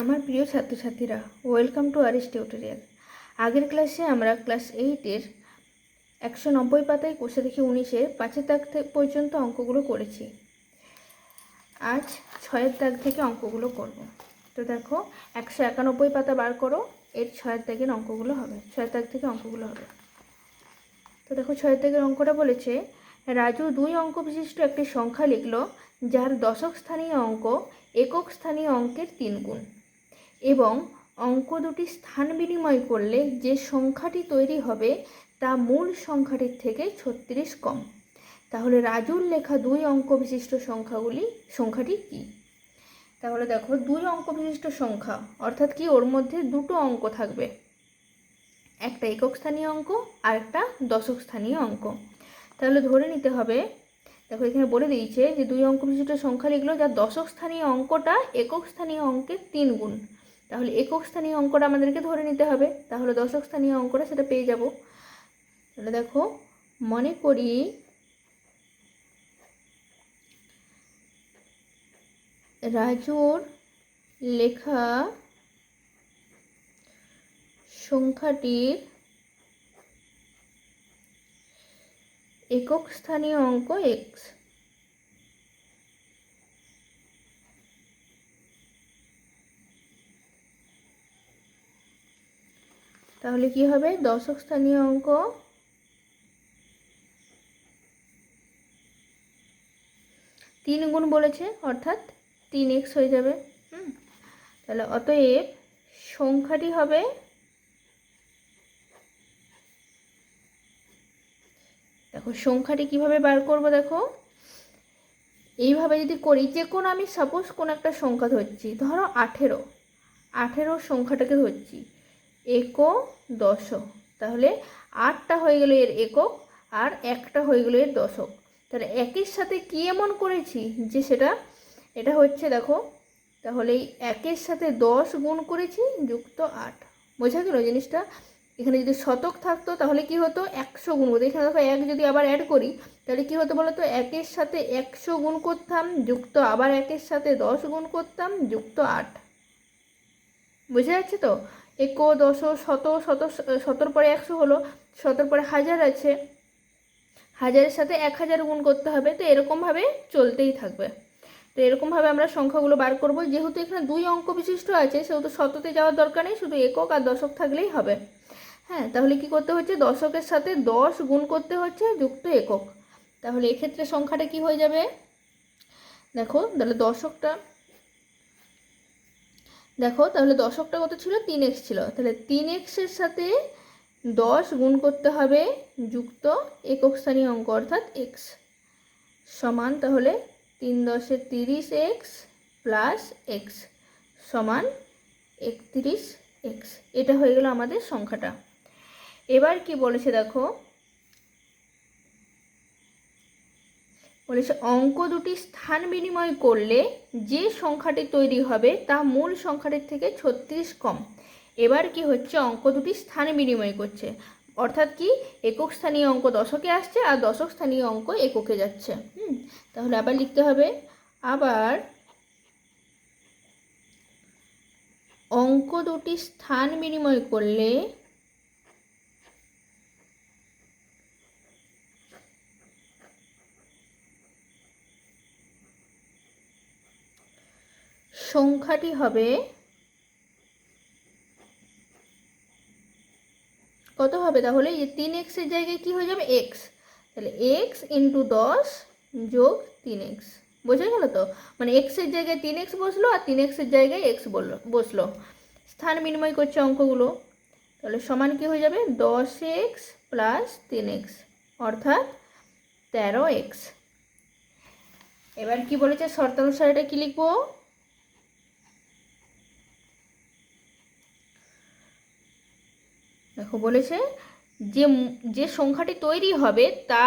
আমার প্রিয় ছাত্রছাত্রীরা ওয়েলকাম টু আরিস টিউটোরিয়াল আগের ক্লাসে আমরা ক্লাস এইটের একশো নব্বই পাতায় কোষে দেখি উনিশের পাঁচের দাগ পর্যন্ত অঙ্কগুলো করেছি। আজ ছয়ের দাগ থেকে অঙ্কগুলো করব। তো দেখো, একশো একানব্বই পাতা বার করো, এর ছয়ের দাগের অঙ্কগুলো হবে। ছয়ের দাগ থেকে অঙ্কগুলো হবে। তো দেখো, ছয়ের দাগের অঙ্কটা বলেছে, রাজু দুই অঙ্ক বিশিষ্ট একটি সংখ্যা লিখল, যার দশক স্থানীয় অঙ্ক, একক স্থানীয় অঙ্কের তিন গুণ। এবং অঙ্ক দুটি স্থান বিনিময় করলে যে সংখ্যাটি তৈরি হবে তা মূল সংখ্যাটির থেকে ছত্রিশ কম। তাহলে রাজুর লেখা দুই অঙ্ক বিশিষ্ট সংখ্যাগুলি, সংখ্যাটি কী? তাহলে দেখো দুই অঙ্ক বিশিষ্ট সংখ্যা, অর্থাৎ কি ওর মধ্যে দুটো অঙ্ক থাকবে। একটা একক স্থানীয় অঙ্ক, আর একটা দশক স্থানীয় অঙ্ক। তাহলে ধরে নিতে হবে, দেখো এখানে বলে দিয়েছে যে দুই অঙ্ক বিশিষ্ট সংখ্যা লিখলো যার দশক স্থানীয় অঙ্কটা একক স্থানীয় অঙ্কের তিন গুণ। তাহলে একক স্থানীয় অঙ্কটা আমাদেরকে ধরে নিতে হবে। তাহলে দশক স্থানীয় অঙ্কটা সেটা পেয়ে যাব। তাহলে দেখো, মনে করি রাজুর লেখা সংখ্যাটির একক স্থানীয় অঙ্ক এক্স। তাহলে কি হবে? দশক স্থানীয় অঙ্ক তিন গুণ বলেছে, অর্থাৎ তিন এক্স হয়ে যাবে। হুম? তাহলে অতএব সংখ্যাটি হবে দেখো, সংখ্যাটি কীভাবে বার করব দেখো? এইভাবে যদি করি, যে কোনো আমি সাপোজ কোনো একটা সংখ্যা ধরছি, ধরো আঠেরো। আঠেরো সংখ্যাটাকে ধরছি। একো দশ তাহলে আটটা হয়ে গেল এর একক আর একটা হয়ে গেল এর দশক। তাহলে একের সাথে কি এমন করেছি যে সেটা, এটা হচ্ছে দেখো, তাহলে এই একের সাথে দশ গুণ করেছি যুক্ত আট। বোঝা গেল জিনিসটা? এখানে যদি শতক থাকতো তাহলে কি হতো? একশো গুণ হতো। এখানে দেখো এক যদি আবার অ্যাড করি, তাহলে কি হতো বলো তো একের সাথে একশো গুণ করতাম, যুক্ত আবার একের সাথে দশ গুণ করতাম, যুক্ত আট। বুঝে যাচ্ছে তো? একো দশ শত শত শতর পরে একশো হলো শতর পরে হাজার আছে। হাজারের সাথে এক হাজার গুণ করতে হবে, তো এরকমভাবে চলতেই থাকবে। তো এরকমভাবে আমরা সংখ্যাগুলো বার করব। যেহেতু এখানে দুই অঙ্ক বিশিষ্ট আছে, সেহেতু শততে যাওয়ার দরকার নেই, শুধু একক আর দশক থাকলেই হবে। হ্যাঁ তাহলে কি করতে হচ্ছে? দশকের সাথে দশ গুণ করতে হচ্ছে, যুক্ত একক। তাহলে এক্ষেত্রে সংখ্যাটা কি হয়ে যাবে? দেখো, তাহলে দশকটা দেখো, তাহলে দশকটা কত ছিল? তিন এক্স ছিল। তাহলে তিন এক্সের সাথে দশ গুণ করতে হবে যুক্ত একক স্থানীয় অঙ্ক, অর্থাৎ এক্স সমান তাহলে তিন দশে তিরিশ এক্স প্লাস এক্স সমান একত্রিশ এক্স এটা হয়ে গেল আমাদের সংখ্যাটা। এবার কি বলেছে দেখো? বলেছে, অঙ্ক দুটি স্থান বিনিময় করলে যে সংখ্যাটি তৈরি হবে তা মূল সংখ্যাটির থেকে ছত্রিশ কম। এবার কি হচ্ছে, অঙ্ক দুটি স্থান বিনিময় করছে। অর্থাৎ কি, একক স্থানীয় অঙ্ক দশকে আসছে আর দশক স্থানীয় অঙ্ক এককে যাচ্ছে। হুম, তাহলে আবার লিখতে হবে, আবার অঙ্ক দুটি স্থান বিনিময় করলে সংখ্যাটি হবে কত হবে? তাহলে এই তিন এক্সের জায়গায় কি হয়ে যাবে? এক্স তাহলে এক্স ইন্টু দশ যোগ তিন এক্স বোঝা গেল তো? মানে এক্সের জায়গায় তিন এক্স বসল আর তিন এক্সের জায়গায় এক্স বলল, বসল। স্থান বিনিময় করছে অঙ্কগুলো। তাহলে সমান কি হয়ে যাবে? দশ এক্স প্লাস তিন এক্স অর্থাৎ তেরো এক্স এবার কি বলেছে? শর্তানুসার এটা কি লিখব? দেখো বলেছে যে যে সংখ্যাটি তৈরি হবে তা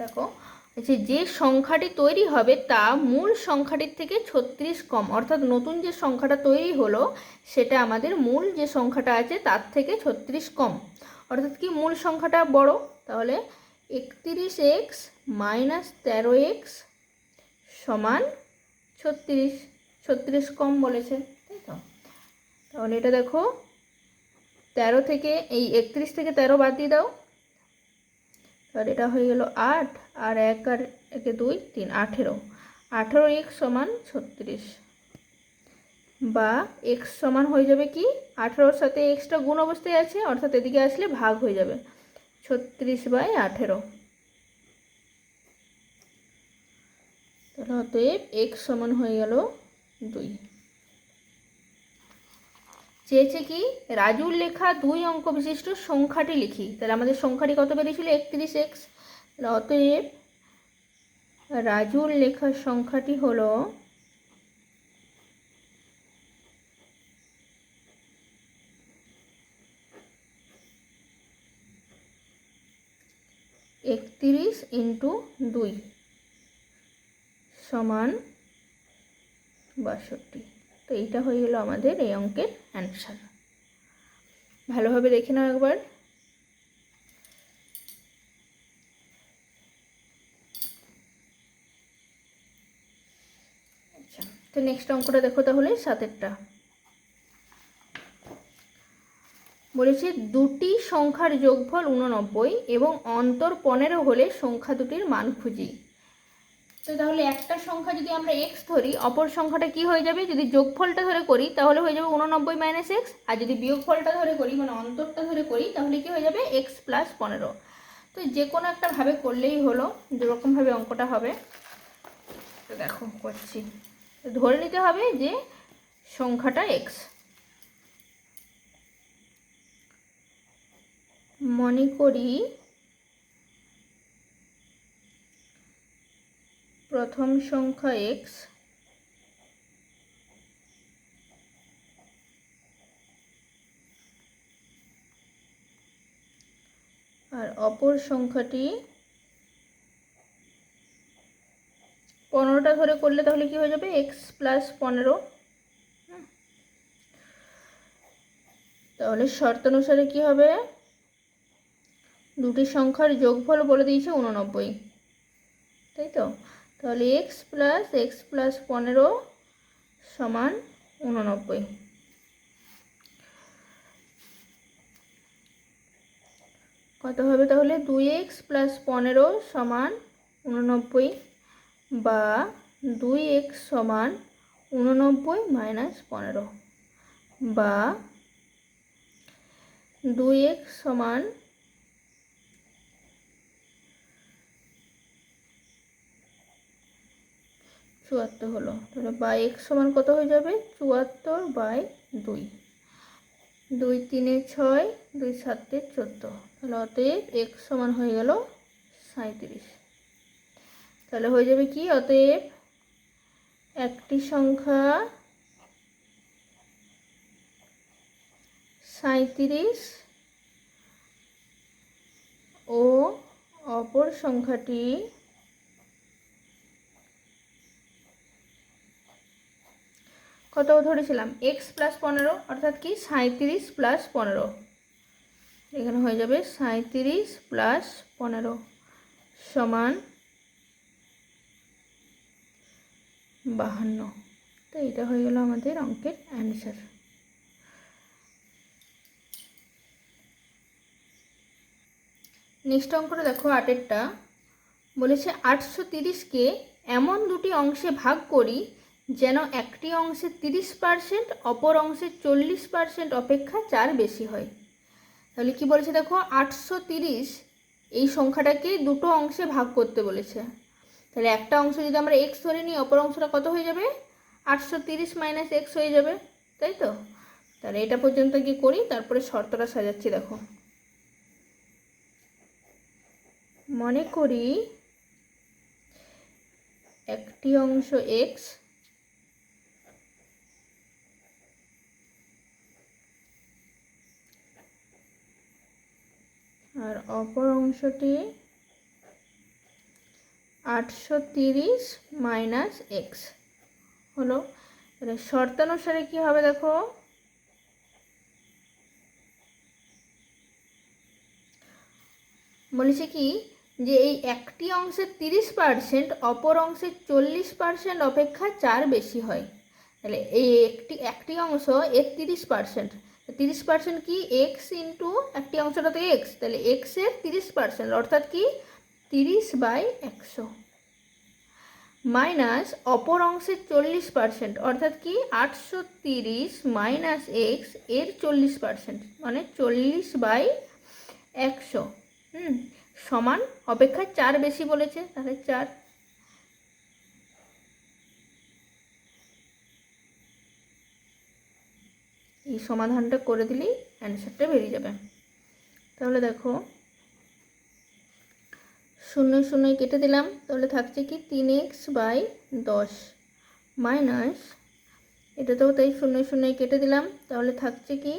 দেখো, বলছে যে সংখ্যাটি তৈরি হবে তা মূল সংখ্যাটির থেকে ছত্রিশ কম। অর্থাৎ নতুন যে সংখ্যাটা তৈরি হলো, সেটা আমাদের মূল যে সংখ্যাটা আছে, তার থেকে ছত্রিশ কম। অর্থাৎ কি মূল সংখ্যাটা বড়? তাহলে একত্রিশ এক্স মাইনাস তেরো এক্স সমান ছত্রিশ ছত্রিশ কম বলেছে, তাই তো? তাহলে এটা দেখো তেরো থেকে, এই একত্রিশ থেকে তেরো বাদ দিয়ে দাও। তাহলে এটা হয়ে গেল আট, আর এক আর একে দুই, তিন, আঠেরো। আঠেরো এক্স সমান ছত্রিশ। বা এক্স সমান হয়ে যাবে কি? আঠেরোর সাথে এক্সটা গুণ অবস্থায় আছে, অর্থাৎ এদিকে আসলে ভাগ হয়ে যাবে। ছত্রিশ বাই আঠেরো। তাহলে অতএব এক্স সমান হয়ে গেল দুই। চেয়েছে কি, রাজুর লেখা দুই অঙ্ক বিশিষ্ট সংখ্যাটি লিখি। তাহলে আমাদের সংখ্যাটি কত বেরিয়েছিল? একত্রিশ এক্স। অতএব রাজুর লেখা সংখ্যাটি হলো একত্রিশ ইন্টু দুই সমান বাষট্টি। তো এইটা হয়ে গেলো আমাদের এই অঙ্কের অ্যান্সার ভালোভাবে দেখে নাও একবার। আচ্ছা তো নেক্সট অঙ্কটা দেখো তাহলে সাতেরটা। বলেছে দুটি সংখ্যার যোগফল উননব্বই এবং অন্তর পনেরো হলে সংখ্যা দুটির মান খুঁজি। তো তাহলে একটা সংখ্যা যদি আমরা এক্স ধরি, অপর সংখ্যাটা কি হয়ে যাবে? যদি যোগফলটা ধরে করি, তাহলে হয়ে যাবে উননব্বই মাইনাস এক্স আর যদি বিয়োগফলটা ধরে করি মানে অন্তরটা ধরে করি, তাহলে কি হয়ে যাবে? এক্স প্লাস পনেরো। তো যে কোনো একটা ভাবে করলেই হলো যেরকমভাবে অঙ্কটা হবে। তো দেখো, করছি। ধরে নিতে হবে যে সংখ্যাটা এক্স মনে করি প্রথম সংখ্যা এক্স আর অপর সংখ্যাটি পনেরোটা ধরে করলে তাহলে কি হয়ে যাবে? এক্স প্লাস পনেরো। তাহলে শর্ত অনুসারে কি হবে? দুটি সংখ্যার যোগফল বলে দিয়েছে উননব্বই। তাই তো? তাহলে এক্স প্লাস এক্স প্লাস পনেরো সমান উননব্বই। কত হবে তাহলে? দুই এক্স প্লাস পনেরো সমান উননব্বই বা দুই এক্স সমান উননব্বই মাইনাস পনেরো বা দুই এক্স সমান চুয়াত্তর হলো। তাহলে বাই এক্স সমান কত হয়ে যাবে? চুয়াত্তর বাই দুই। দুই তিনে ছয়, দুই সাতে চোদ্দ। তাহলে অতএব এক্স সমান হয়ে গেল সাঁত্রিশ তাহলে হয়ে যাবে কি? অতএব একটি সংখ্যা সাঁত্রিশ ও অপর সংখ্যাটি কত ধরেছিলাম? এক্স প্লাস পনেরো, অর্থাৎ কি? সাঁত্রিশ প্লাস পনেরো। এখানে হয়ে যাবে সাঁত্রিশ প্লাস পনেরো সমান বাহান্ন। তো এটা হয়ে গেল আমাদের অঙ্কের অ্যান্সার নেক্সট অঙ্কটা দেখো আটেরটা। বলেছে আটশো তিরিশকে এমন দুটি অংশে ভাগ করি যেন একটি অংশে তিরিশ পার্সেন্ট অপর অংশে চল্লিশ পার্সেন্ট অপেক্ষা চার বেশি হয়। তাহলে কি বলেছে দেখো? আটশো তিরিশ এই সংখ্যাটাকে দুটো অংশে ভাগ করতে বলেছে। তাহলে একটা অংশ যদি আমরা এক্স ধরে নিই, অপর অংশটা কত হয়ে যাবে? আটশো তিরিশ মাইনাস এক্স হয়ে যাবে, তাই তো? তাহলে এটা পর্যন্ত কি করি, তারপরে শর্তটা সাজাচ্ছি, দেখো। মনে করি একটি অংশ এক্স আর অপর অংশটি আটশো তিরিশ মাইনাস এক্স হলো শর্তানুসারে কী হবে দেখো? বলেছে কি? যে এই একটি অংশের তিরিশ পার্সেন্ট অপর অংশের চল্লিশ পার্সেন্ট অপেক্ষা চার বেশি হয়। তাহলে এই একটি একটি অংশ এর তিরিশ পার্সেন্ট তিরিশ পার্সেন্ট কি এক্স ইন্টু একটি অংশটা তো এক্স তাহলে এক্সের তিরিশ পার্সেন্ট অর্থাৎ কি তিরিশ বাই একশো। মাইনাস অপর অংশের চল্লিশ পার্সেন্ট অর্থাৎ কি আটশো তিরিশ মাইনাস এক্সের চল্লিশ পার্সেন্ট মানে চল্লিশ বাই একশো। হুম, সমান অপেক্ষায় চার বেশি বলেছে, তাহলে চার এই সমাধানটা করে দিলেই অ্যান্সারটা বেরিয়ে যাবে। তাহলে দেখো, শূন্য শূন্য কেটে দিলাম, তাহলে থাকছে কি তিন এক্স বাই দশ মাইনাস, এটাতেও তাই শূন্য শূন্য কেটে দিলাম, তাহলে থাকছে কি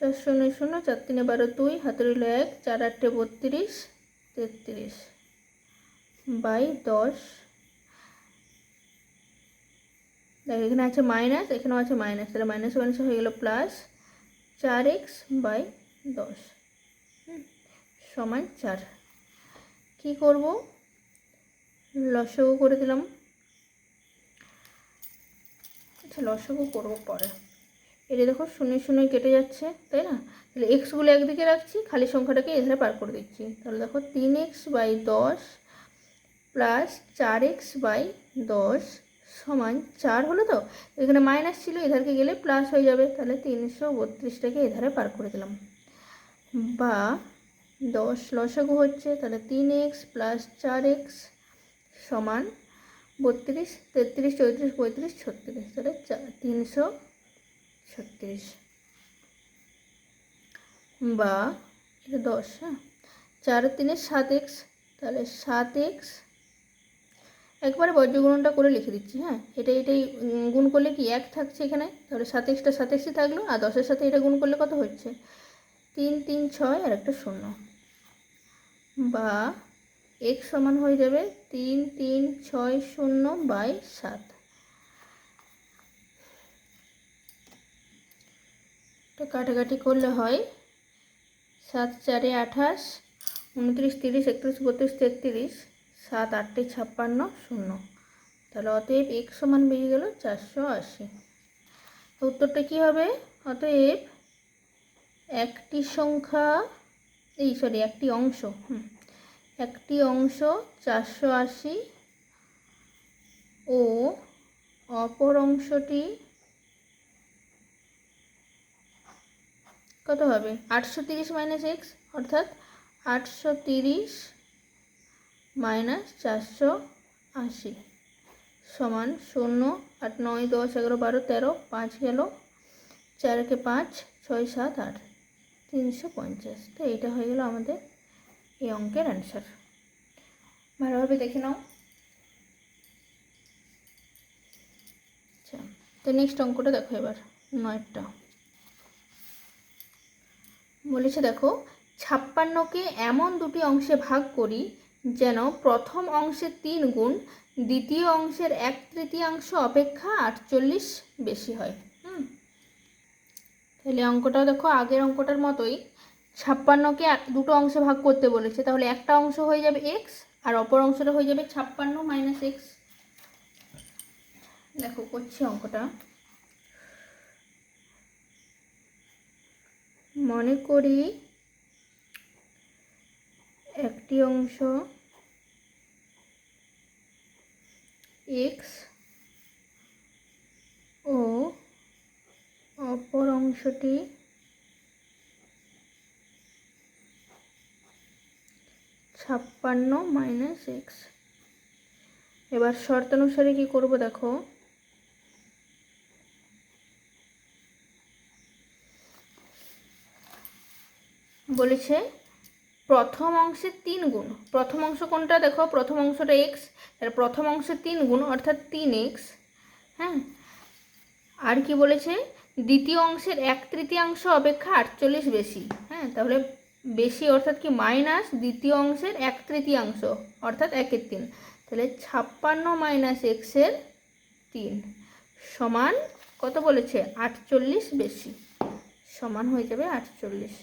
চার শূন্য শূন্য, চার তিনে বারো দুই হাতে রইল এক, চার আটটে বত্রিশ, তেত্রিশ বাই দশ দেখ, এখানে আছে মাইনাস এখানেও আছে মাইনাস তাহলে মাইনাস মাইনাস হয়ে গেল প্লাস চার এক্স বাই দশ। সমান চার। কী করব? লসগু করে দিলাম। আচ্ছা লসগু করব পরে। এটা দেখো, শূন্য শূন্য কেটে যাচ্ছে, তাই না? তাহলে এক্সগুলো একদিকে রাখছি, খালি সংখ্যাটাকে এধারে পার করে দিচ্ছি। তাহলে দেখো, তিন এক্স বাই দশ প্লাস চার এক্স বাই দশ সমান চার হলো তো? এখানে মাইনাস ছিল, এধারকে গেলে প্লাস হয়ে যাবে। তাহলে তিনশো বত্রিশটাকে এধারে পার করে দিলাম। বা দশ লসাগু হচ্ছে, তাহলে তিন এক্স প্লাস চার এক্স সমান বত্রিশ, তেত্রিশ, চৌত্রিশ, পঁয়ত্রিশ, ছত্রিশ। তাহলে তিনশো ছত্রিশ। বা এটা দশ হ্যাঁ? চার তিনে সাত এক্স, তাহলে সাত এক্স একবারে বজ্রগুণনটা করে লিখে দিচ্ছি হ্যাঁ? এটা এটাই গুণ করলে কি এক থাকছে এখানে? তাহলে সাত এক্সটা সাত থাকল, আর দশের সাথে এটা গুণ করলে কত হচ্ছে? তিন তিন, ছয়, আর একটা শূন্য। বা এক সমান হয়ে যাবে তিন তিন, ছয়, শূন্য বাই সাত। কাটাকাটি করলে হয় সাত, চারে আঠাশ, উনত্রিশ, তিরিশ, একত্রিশ, বত্রিশ, তেত্রিশ। সাত, আটটি, ছাপ্পান্ন, শূন্য। তাহলে অতএব এক সমান বেরিয়ে গেল চারশো আশি। উত্তরটা কী হবে? অতএব একটি সংখ্যা, এই সরি একটি অংশ, হুম, একটি অংশ চারশো আশি ও অপর অংশটি কত হবে? আটশো তিরিশ মাইনাস এক্স অর্থাৎ আটশো তিরিশ মাইনাস চারশো আশি সমান শূন্য আট নয় দশ এগারো বারো তেরো পাঁচ গেল চারকে পাঁচ ছয় সাত আট তিনশো পঞ্চাশ। তো এইটা হয়ে গেল আমাদের এই অঙ্কের অ্যান্সার ভালোভাবে দেখে নাও। আচ্ছা তো নেক্সট অঙ্কটা দেখো এবার, নয়টা। বলেছে দেখো, ছাপ্পান্নকে এমন দুটি অংশে ভাগ করি যেন প্রথম অংশের তিন গুণ, দ্বিতীয় অংশের এক তৃতীয়াংশ অপেক্ষা আটচল্লিশ বেশি হয়। তাহলে অঙ্কটাও দেখো, আগের অঙ্কটার মতোই ছাপ্পান্নকে দুটো অংশে ভাগ করতে বলেছে। তাহলে একটা অংশ হয়ে যাবে এক্স আর অপর অংশটা হয়ে যাবে ছাপ্পান্ন মাইনাস এক্স দেখো, করছি অঙ্কটা। মনে করি একটি অংশ এক্স ও অপর অংশটি ছাপ্পান্ন মাইনাস এক্স এবার শর্তানুসারে কি করব দেখো? বলেছে প্রথম অংশের তিন গুণ। প্রথম অংশ কোনটা? দেখো, প্রথম অংশটা এক্স তার প্রথম অংশের তিন গুণ, অর্থাৎ তিন এক্স হ্যাঁ? আর কি বলেছে? দ্বিতীয় অংশের এক তৃতীয়াংশ অপেক্ষা আটচল্লিশ বেশি হ্যাঁ? তাহলে বেশি অর্থাৎ কি মাইনাস দ্বিতীয় অংশের এক তৃতীয়াংশ, অর্থাৎ একের তিন। তাহলে ছাপ্পান্ন মাইনাস এক্সের তিন সমান কত বলেছে? আটচল্লিশ বেশি। সমান হয়ে যাবে আটচল্লিশ।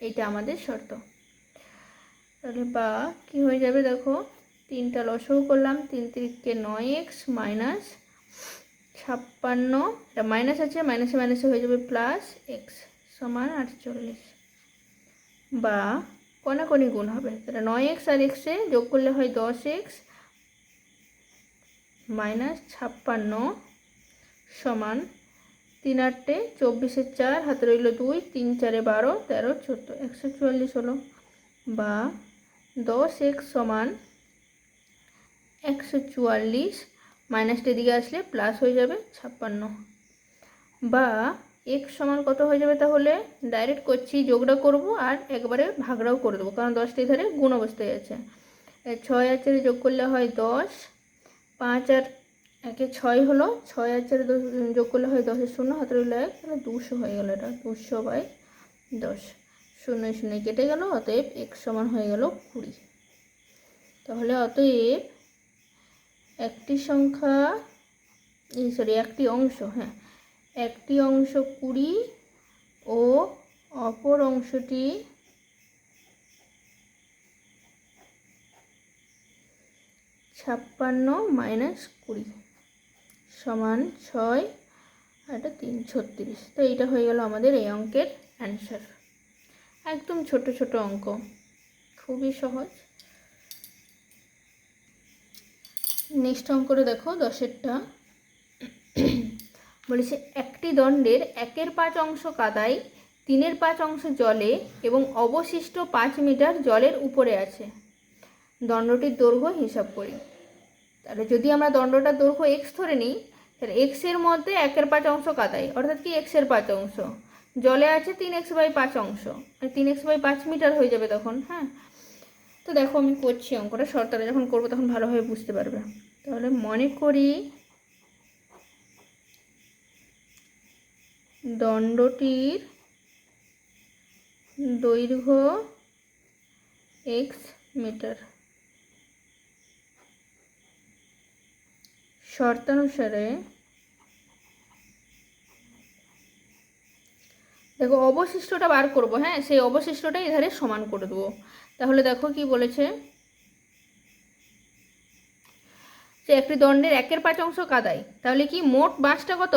এইটা আমাদের শর্ত। তাহলে বা, কি হয়ে যাবে দেখো? তিনটা লসও করলাম, তিন তিরিককে নয় এক্স মাইনাস ছাপ্পান্ন, এটা মাইনাস আছে, মাইনাসে মাইনাসে হয়ে যাবে প্লাস এক্স সমান আটচল্লিশ। বা কোনাকোনি গুণ হবে, তাহলে নয় এক্স আর এক্সে যোগ করলে হয় দশ এক্স মাইনাস ছাপ্পান্ন সমান তিন আটটে চব্বিশের চার, হাতে রইল দুই, তিন চারে বারো, তেরো, চোদ্দ, একশো চুয়াল্লিশ হলো। বা দশ এক্স সমান একশো চুয়াল্লিশ মাইনাসটা এদিকে আসলে প্লাস হয়ে যাবে ছাপ্পান্ন। বা এক্স সমান কত হয়ে যাবে তাহলে? ডাইরেক্ট করছি, যোগটা করব আর একবারে ভাগটাও করে দেবো, কারণ দশটি ধারে গুণ অবস্থায় আছে। ছয় আর চারে যোগ করলে হয় দশ, পাঁচ আর একে ছয় হলো, ছয় আর চারে যোগ করলে হয় দশের শূন্য হাতে রইল এক, তাহলে দুশো হয়ে গেল এটা, দুশো বাই দশ। শূন্য শূন্য কেটে গেল, অতএব এক্স সমান হয়ে গেল কুড়ি। তাহলে অতএব একটি সংখ্যা, এই সরি একটি অংশ হ্যাঁ একটি অংশ কুড়ি ও অপর অংশটি ছাপ্পান্ন মাইনাস কুড়ি সমান ছয় আর এটা তিন, ছত্রিশ। তো এইটা হয়ে গেল আমাদের এই অঙ্কের অ্যান্সার একদম ছোট ছোট অঙ্ক। খুবই সহজ। নেক্সট অঙ্কটা দেখো, দশেরটা। বলেছে, একটি দণ্ডের একের পাঁচ অংশ কাদায়, তিনের পাঁচ অংশ জলে এবং অবশিষ্ট পাঁচ মিটার জলের উপরে আছে। দণ্ডটির দৈর্ঘ্য হিসাব করি। তাহলে যদি আমরা দণ্ডটার দৈর্ঘ্য এক্স ধরে নিই, তাহলে এক্সের মধ্যে একের পাঁচ অংশ কাদায়, অর্থাৎ কি এক্সের পাঁচ অংশ? জলে আছে তিন এক্স বাই পাঁচ অংশ। মানে তিন এক্স বাই পাঁচ মিটার হয়ে যাবে তখন হ্যাঁ? তো দেখো আমি করছি অঙ্কটা, শর্তাটা যখন করব তখন ভালোভাবে বুঝতে পারবে। তাহলে মনে করি দণ্ডটির দৈর্ঘ্য এক্স মিটার। শর্তানুসারে দেখো অবশিষ্টটা বার করব হ্যাঁ? সেই অবশিষ্টটা এধারে সমান করে দেবো। তাহলে দেখো কি বলেছে? যে একটি দণ্ডের একের পাঁচ অংশ কাদায়, তাহলে কি মোট বাসটা কত?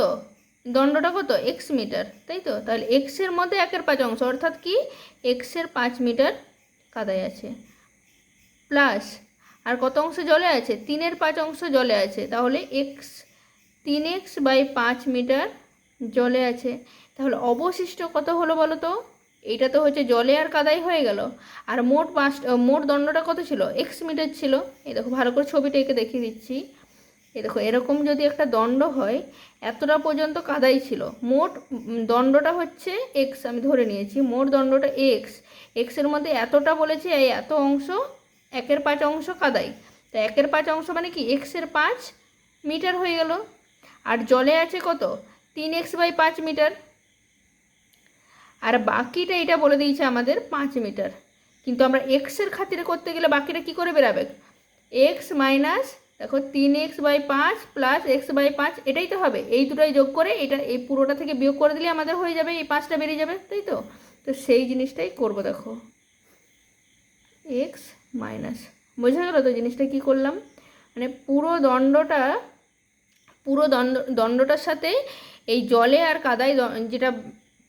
দণ্ডটা কত? এক্স মিটার, তাই তো? তাহলে এক্সের মধ্যে একের পাঁচ অংশ, অর্থাৎ কি? এক্সের পাঁচ মিটার কাদায় আছে। প্লাস, আর কত অংশ জলে আছে? তিনের পাঁচ অংশ জলে আছে। তাহলে এক্স তিন এক্স বাই পাঁচ মিটার জলে আছে। তাহলে অবশিষ্ট কত হলো বলো তো? এইটা তো হচ্ছে জলে আর কাদাই হয়ে গেল। আর মোট পাঁচ মোট দণ্ডটা কত ছিল? এক্স মিটার ছিল। এই দেখো, ভালো করে ছবিটা এঁকে দেখিয়ে দিচ্ছি। এই দেখো, এরকম যদি একটা দণ্ড হয়, এতটা পর্যন্ত কাদাই ছিল। মোট দণ্ডটা হচ্ছে এক্স আমি ধরে নিয়েছি। মোট দণ্ডটা এক্স এক্সের মধ্যে এতটা বলেছে, এই এত অংশ একের পাঁচ অংশ কাদাই। তা একের পাঁচ অংশ মানে কি? এক্সের পাঁচ মিটার হয়ে গেল। আর জলে আছে কত? তিন এক্স বাই পাঁচ মিটার আর বাকিটা এটা বলে দিয়েছে আমাদের পাঁচ মিটার। কিন্তু আমরা এক্সের খাতিরে করতে গেলে বাকিটা কি করে বেরাবে? এক্স মাইনাস দেখো তিন এক্স বাই পাঁচ প্লাস এক্স বাই পাঁচ, এটাই তো হবে। এই দুটোই যোগ করে এটা, এই পুরোটা থেকে বিয়োগ করে দিলে আমাদের হয়ে যাবে, এই পাঁচটা বেরিয়ে যাবে, তাই তো? তো সেই জিনিসটাই করব, দেখো। এক্স মাইনাস বোঝা গেল তো জিনিসটা কি করলাম? মানে পুরো দণ্ডটা, পুরো দণ্ড, দণ্ডটার সাথে এই জলে আর কাদায় যেটা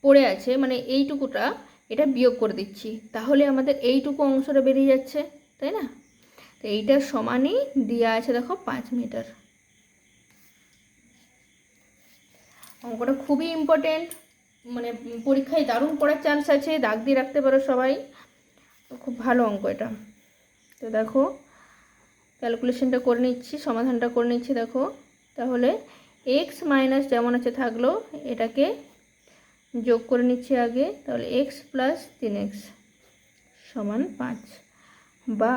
পড়ে আছে মানে এইটুকুটা এটা বিয়োগ করে দিচ্ছি। তাহলে আমাদের এইটুকু অংশটা বেরিয়ে যাচ্ছে, তাই না? তো এইটার সমানই দেওয়া আছে, দেখো, পাঁচ মিটার। অঙ্কটা খুবই ইম্পর্টেন্ট মানে পরীক্ষায় দারুণ পড়ার চান্স আছে, দাগ দিয়ে রাখতে পারো সবাই। খুব ভালো অঙ্ক এটা। তো দেখো ক্যালকুলেশনটা করে নিচ্ছি, সমাধানটা করে নিচ্ছি, দেখো। তাহলে এক্স মাইনাস যেমন আছে থাকল, এটাকে যোগ করে নিচ্ছি আগে, তাহলে এক্স প্লাস তিন এক্স সমান পাঁচ। বা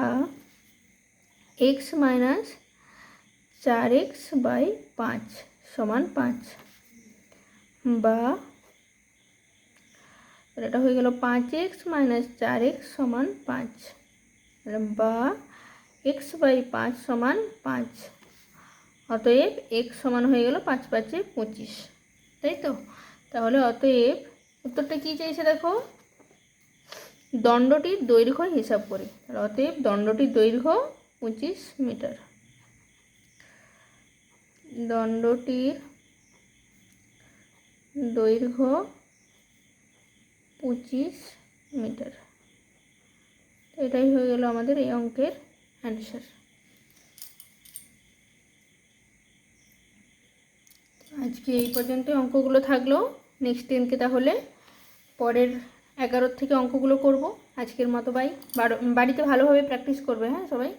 এক্স মাইনাস চার এক্স বাই পাঁচ সমান পাঁচ। বা এটা হয়ে গেল পাঁচ এক্স মাইনাস চার এক্স সমান পাঁচ। বা এক্স বাই পাঁচ সমান পাঁচ। অতএব এক্স সমান হয়ে গেল পাঁচ পাঁচে পঁচিশ। তাই তো? তাহলে অতএব উত্তরটা কী চাইছে দেখো? দণ্ডটির দৈর্ঘ্য হিসাব করি। অতএব দণ্ডটির দৈর্ঘ্য পঁচিশ মিটার। দণ্ডটির দৈর্ঘ্য পঁচিশ মিটার। এটাই হয়ে গেল আমাদের এই অঙ্কের অ্যান্সার আজকে এই পর্যন্ত অঙ্কগুলো থাকল। নেক্সট দিনকে তাহলে পরের এগারোর থেকে অঙ্কগুলো করব। আজকের মতো বাই বাড়িতে ভালোভাবে প্র্যাকটিস করবে হ্যাঁ সবাই?